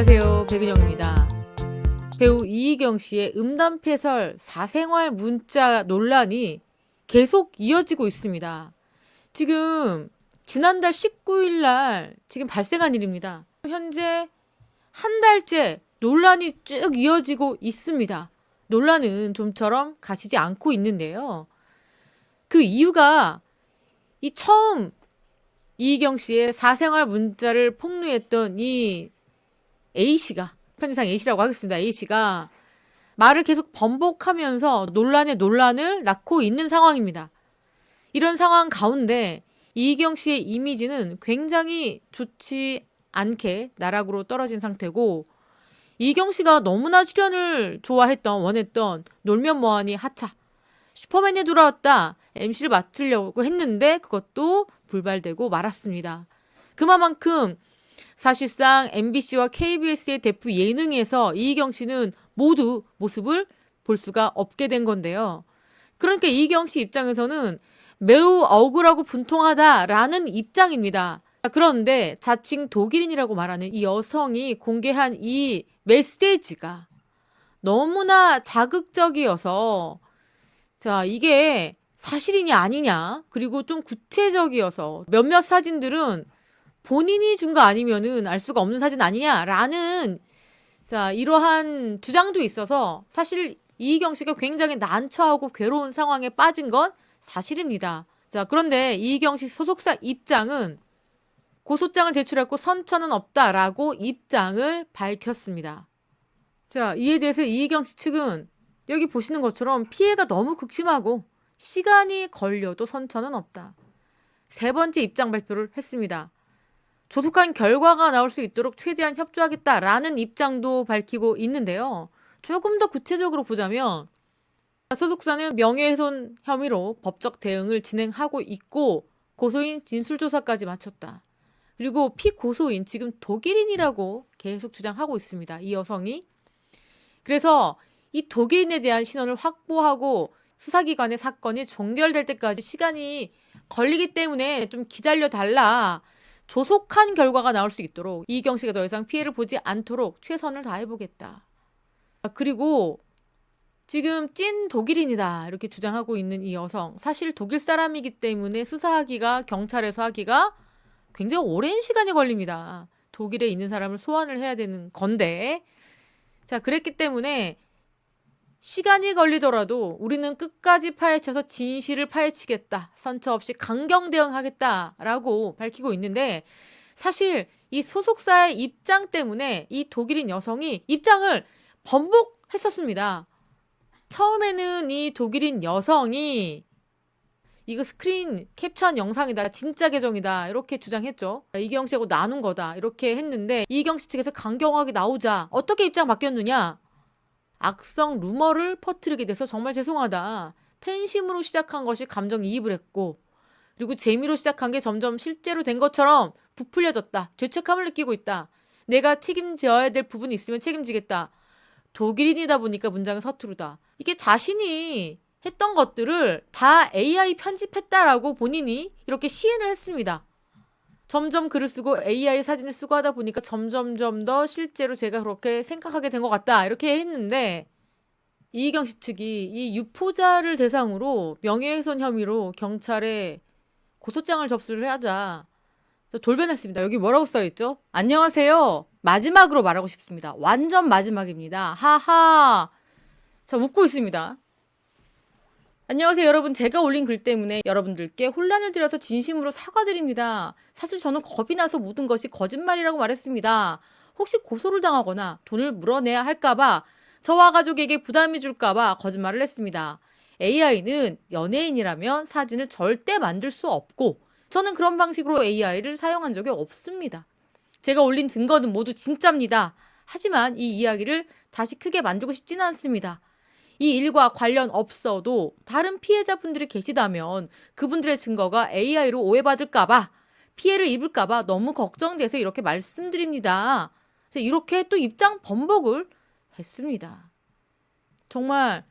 안녕하세요. 백은영입니다. 배우 이희경 씨의 음담패설 사생활 문자 논란이 계속 이어지고 있습니다. 지금 지난달 19일 날 지금 발생한 일입니다. 현재 한 달째 논란이 쭉 이어지고 있습니다. 논란은 좀처럼 가시지 않고 있는데요. 그 이유가 이 처음 이희경 씨의 사생활 문자를 폭로했던 이 A 씨가 편의상 A 씨라고 하겠습니다. A 씨가 말을 계속 번복하면서 논란에 논란을 낳고 있는 상황입니다. 이런 상황 가운데 이희경 씨의 이미지는 굉장히 좋지 않게 나락으로 떨어진 상태고 이희경 씨가 너무나 출연을 좋아했던 원했던 놀면 뭐하니 하차 슈퍼맨이 돌아왔다 MC를 맡으려고 했는데 그것도 불발되고 말았습니다. 그만큼 사실상 MBC와 KBS의 대표 예능에서 이희경 씨는 모두 모습을 볼 수가 없게 된 건데요. 그러니까 이희경 씨 입장에서는 매우 억울하고 분통하다라는 입장입니다. 그런데 자칭 독일인이라고 말하는 이 여성이 공개한 이 메시지가 너무나 자극적이어서 자, 이게 사실이냐 아니냐 그리고 좀 구체적이어서 몇몇 사진들은 본인이 준 거 아니면은 알 수가 없는 사진 아니냐라는 자 이러한 주장도 있어서 사실 이희경 씨가 굉장히 난처하고 괴로운 상황에 빠진 건 사실입니다. 자 그런데 이희경 씨 소속사 입장은 고소장을 제출했고 선처는 없다라고 입장을 밝혔습니다. 자 이에 대해서 이희경 씨 측은 여기 보시는 것처럼 피해가 너무 극심하고 시간이 걸려도 선처는 없다. 세 번째 입장 발표를 했습니다. 조속한 결과가 나올 수 있도록 최대한 협조하겠다라는 입장도 밝히고 있는데요. 조금 더 구체적으로 보자면 소속사는 명예훼손 혐의로 법적 대응을 진행하고 있고 고소인 진술조사까지 마쳤다. 그리고 피고소인 지금 독일인이라고 계속 주장하고 있습니다. 이 여성이. 그래서 이 독일인에 대한 신원을 확보하고 수사기관의 사건이 종결될 때까지 시간이 걸리기 때문에 좀 기다려 달라. 조속한 결과가 나올 수 있도록 이경 씨가 더 이상 피해를 보지 않도록 최선을 다해보겠다. 그리고 지금 찐 독일인이다 이렇게 주장하고 있는 이 여성 사실 독일 사람이기 때문에 수사하기가 경찰에서 하기가 굉장히 오랜 시간이 걸립니다. 독일에 있는 사람을 소환을 해야 되는 건데 자 그랬기 때문에 시간이 걸리더라도 우리는 끝까지 파헤쳐서 진실을 파헤치겠다. 선처 없이 강경 대응하겠다라고 밝히고 있는데 사실 이 소속사의 입장 때문에 이 독일인 여성이 입장을 번복했었습니다. 처음에는 이 독일인 여성이 이거 스크린 캡처한 영상이다. 진짜 계정이다. 이렇게 주장했죠. 이경 씨하고 나눈 거다. 이렇게 했는데 이경 씨 측에서 강경하게 나오자 어떻게 입장 바뀌었느냐? 악성 루머를 퍼뜨리게 돼서 정말 죄송하다. 팬심으로 시작한 것이 감정이입을 했고 그리고 재미로 시작한 게 점점 실제로 된 것처럼 부풀려졌다. 죄책감을 느끼고 있다. 내가 책임져야 될 부분이 있으면 책임지겠다. 독일인이다 보니까 문장은 서투르다. 이게 자신이 했던 것들을 다 AI 편집했다라고 본인이 이렇게 시인을 했습니다. 점점 글을 쓰고 AI 사진을 쓰고 하다 보니까 점점점 더 실제로 제가 그렇게 생각하게 된 것 같다. 이렇게 했는데 이희경 씨 측이 이 유포자를 대상으로 명예훼손 혐의로 경찰에 고소장을 접수를 하자 돌변했습니다. 여기 뭐라고 써있죠? 안녕하세요. 마지막으로 말하고 싶습니다. 완전 마지막입니다. 하하. 자, 웃고 있습니다. 안녕하세요 여러분 제가 올린 글 때문에 여러분들께 혼란을 드려서 진심으로 사과드립니다. 사실 저는 겁이 나서 모든 것이 거짓말이라고 말했습니다. 혹시 고소를 당하거나 돈을 물어내야 할까봐 저와 가족에게 부담이 줄까봐 거짓말을 했습니다. AI는 연예인이라면 사진을 절대 만들 수 없고 저는 그런 방식으로 AI를 사용한 적이 없습니다. 제가 올린 증거는 모두 진짜입니다. 하지만 이 이야기를 다시 크게 만들고 싶지는 않습니다. 이 일과 관련 없어도 다른 피해자분들이 계시다면 그분들의 증거가 AI로 오해받을까봐 피해를 입을까봐 너무 걱정돼서 이렇게 말씀드립니다. 이렇게 또 입장 번복을 했습니다. 정말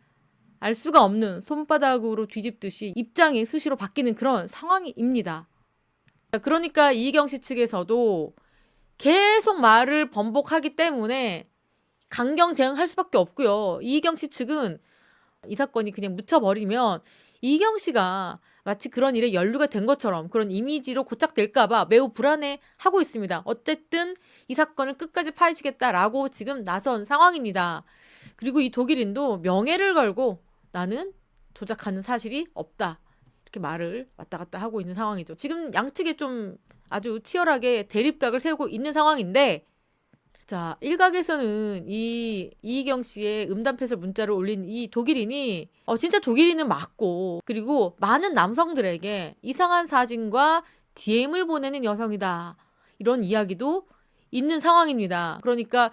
알 수가 없는 손바닥으로 뒤집듯이 입장이 수시로 바뀌는 그런 상황입니다. 그러니까 이경 씨 측에서도 계속 말을 번복하기 때문에 강경 대응할 수밖에 없고요. 이희경 씨 측은 이 사건이 그냥 묻혀버리면 이희경 씨가 마치 그런 일에 연루가 된 것처럼 그런 이미지로 고착될까봐 매우 불안해 하고 있습니다. 어쨌든 이 사건을 끝까지 파헤치겠다라고 지금 나선 상황입니다. 그리고 이 독일인도 명예를 걸고 나는 조작하는 사실이 없다. 이렇게 말을 왔다 갔다 하고 있는 상황이죠. 지금 양측에 좀 아주 치열하게 대립각을 세우고 있는 상황인데 자, 일각에서는 이 이희경 씨의 음담 패설 문자를 올린 이 독일인이 어 진짜 독일인은 맞고 그리고 많은 남성들에게 이상한 사진과 DM을 보내는 여성이다. 이런 이야기도 있는 상황입니다. 그러니까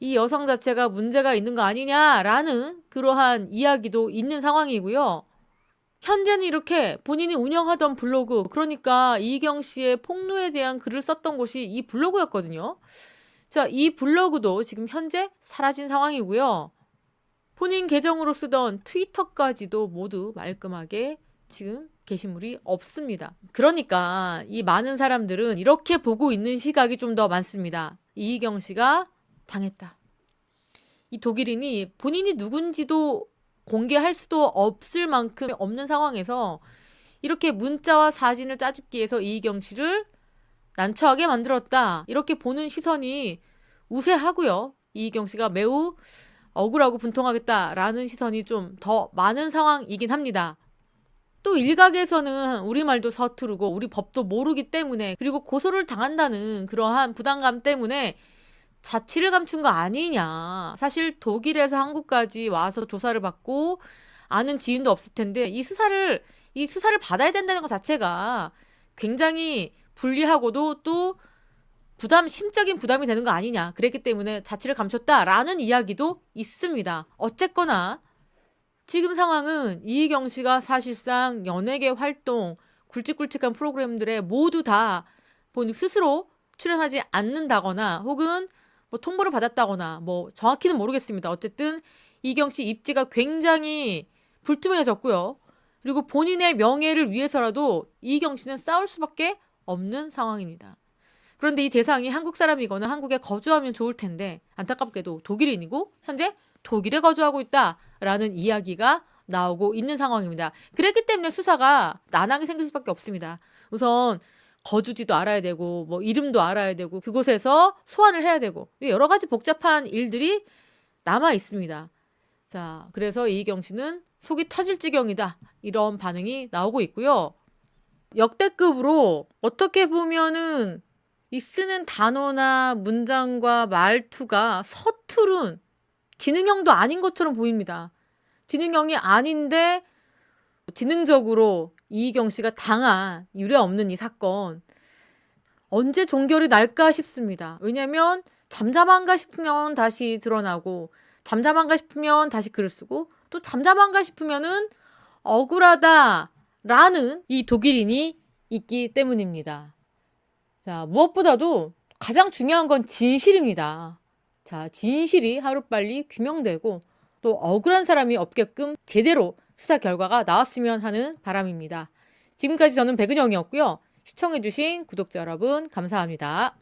이 여성 자체가 문제가 있는 거 아니냐라는 그러한 이야기도 있는 상황이고요. 현재는 이렇게 본인이 운영하던 블로그, 그러니까 이희경 씨의 폭로에 대한 글을 썼던 곳이 이 블로그였거든요. 자, 이 블로그도 지금 현재 사라진 상황이고요. 본인 계정으로 쓰던 트위터까지도 모두 말끔하게 지금 게시물이 없습니다. 그러니까 이 많은 사람들은 이렇게 보고 있는 시각이 좀 더 많습니다. 이희경 씨가 당했다. 이 독일인이 본인이 누군지도 공개할 수도 없을 만큼 없는 상황에서 이렇게 문자와 사진을 짜집기 위해서 이희경 씨를 난처하게 만들었다. 이렇게 보는 시선이 우세하고요. 이희경 씨가 매우 억울하고 분통하겠다라는 시선이 좀 더 많은 상황이긴 합니다. 또 일각에서는 우리말도 서투르고 우리 법도 모르기 때문에 그리고 고소를 당한다는 그러한 부담감 때문에 자취를 감춘 거 아니냐. 사실 독일에서 한국까지 와서 조사를 받고 아는 지인도 없을 텐데 이 수사를 이 수사를 받아야 된다는 것 자체가 굉장히 불리하고도 또 부담 심적인 부담이 되는 거 아니냐. 그랬기 때문에 자취를 감췄다라는 이야기도 있습니다. 어쨌거나 지금 상황은 이희경 씨가 사실상 연예계 활동 굵직굵직한 프로그램들에 모두 다 본인 스스로 출연하지 않는다거나 혹은 뭐 통보를 받았다거나 뭐 정확히는 모르겠습니다. 어쨌든 이경 씨 입지가 굉장히 불투명해졌고요. 그리고 본인의 명예를 위해서라도 이경 씨는 싸울 수밖에 없는 상황입니다. 그런데 이 대상이 한국 사람이거나 한국에 거주하면 좋을 텐데 안타깝게도 독일인이고 현재 독일에 거주하고 있다라는 이야기가 나오고 있는 상황입니다. 그랬기 때문에 수사가 난항이 생길 수밖에 없습니다. 우선 거주지도 알아야 되고 뭐 이름도 알아야 되고 그곳에서 소환을 해야 되고 여러 가지 복잡한 일들이 남아 있습니다. 자, 그래서 이희경 씨는 속이 터질 지경이다. 이런 반응이 나오고 있고요. 역대급으로 어떻게 보면은 이 쓰는 단어나 문장과 말투가 서투른 지능형도 아닌 것처럼 보입니다. 지능형이 아닌데 지능적으로 이희경 씨가 당한 유례 없는 이 사건 언제 종결이 날까 싶습니다. 왜냐면 잠잠한가 싶으면 다시 드러나고 잠잠한가 싶으면 다시 글을 쓰고 또 잠잠한가 싶으면은 억울하다 라는 이 독일인이 있기 때문입니다. 자, 무엇보다도 가장 중요한 건 진실입니다. 자, 진실이 하루빨리 규명되고 또 억울한 사람이 없게끔 제대로 수사 결과가 나왔으면 하는 바람입니다. 지금까지 저는 백은영이었고요. 시청해주신 구독자 여러분, 감사합니다.